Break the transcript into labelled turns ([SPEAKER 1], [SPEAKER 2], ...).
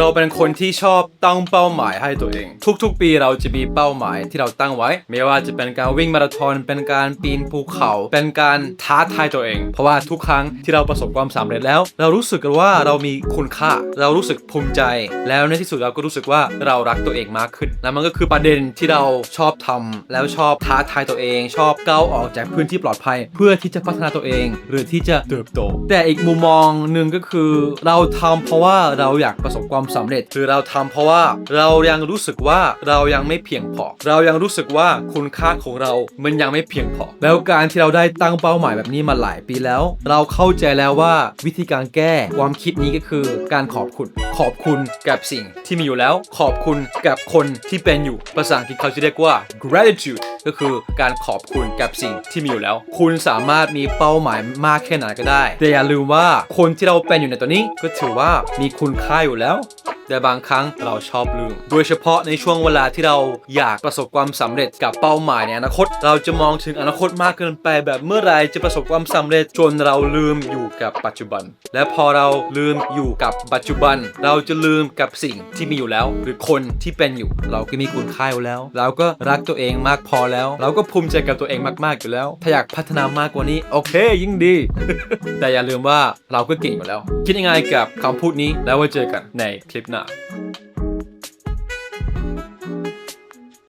[SPEAKER 1] เราเป็นคนที่ชอบตั้งเป้าหมายให้ตัวเอง ทุกๆ ปีเราจะมีเป้าหมายที่เราตั้งไว้ ไม่ว่าจะเป็นการวิ่งมาราธอนเป็นการปีนภูเขา เป็นการท้าทายตัวเอง เพราะว่าทุกครั้งที่เราประสบความสำเร็จแล้ว เรารู้สึกกันว่าเรามีคุณค่า เรารู้สึกภูมิใจ แล้วในที่สุดเราก็รู้สึกว่าเรารักตัวเองมากขึ้น และมันก็คือประเด็นที่เราชอบทำแล้วชอบท้าทายตัวเอง ชอบก้าวออกจากพื้นที่ปลอดภัย เพื่อที่จะพัฒนาตัวเอง หรือที่จะเติบโต แต่อีกมุมมองหนึ่งก็คือเราทำเพราะว่าเราอยากประสบความสำเร็จหรือเราทำเพราะว่าเรายังรู้สึกว่าเรายังไม่เพียงพอ เรายังรู้สึกว่าคุณค่าของเรา มันยังไม่เพียงพอ แล้วการที่เราได้ตั้งเป้าหมายแบบนี้มาหลายปีแล้ว เราเข้าใจแล้วว่าวิธีการแก้ความคิดนี้ก็คือ การขอบคุณ ขอบคุณกับสิ่งที่มีอยู่แล้ว ขอบคุณกับคนที่เป็นอยู่ ภาษาอังกฤษเขาจะเรียกว่า gratitude ก็คือการขอบคุณกับสิ่งที่มีอยู่แล้ว คุณสามารถมีเป้าหมายมากแค่ไหนก็ได้ แต่อย่าลืมว่าคนที่เราเป็นอยู่ในตอนนี้ก็ถือว่ามีคุณค่าอยู่แล้ว แต่บางครั้งเราชอบลืม โดยเฉพาะในช่วงเวลาที่เราอยากประสบความสำเร็จกับเป้าหมายในอนาคต เราจะมองถึงอนาคตมากเกินไป แบบเมื่อไหรจะประสบความสำเร็จจนเราลืมอยู่กับปัจจุบัน และพอเราลืมอยู่กับปัจจุบัน เราจะลืมกับสิ่งที่มีอยู่แล้ว หรือคนที่เป็นอยู่ เราก็มีคุณค่าอยู่แล้ว เราก็รักตัวเองมากพอแล้ว เราก็ภูมิใจกับตัวเองมากๆอยู่แล้ว ถ้าอยากพัฒนามากกว่านี้ โอเค ยิ่งดี แต่อย่าลืมว่าเราก็เก่งอยู่แล้ว คิดยังไงกับคำพูดนี้แล้วไว้เจอกันในคลิปหน้า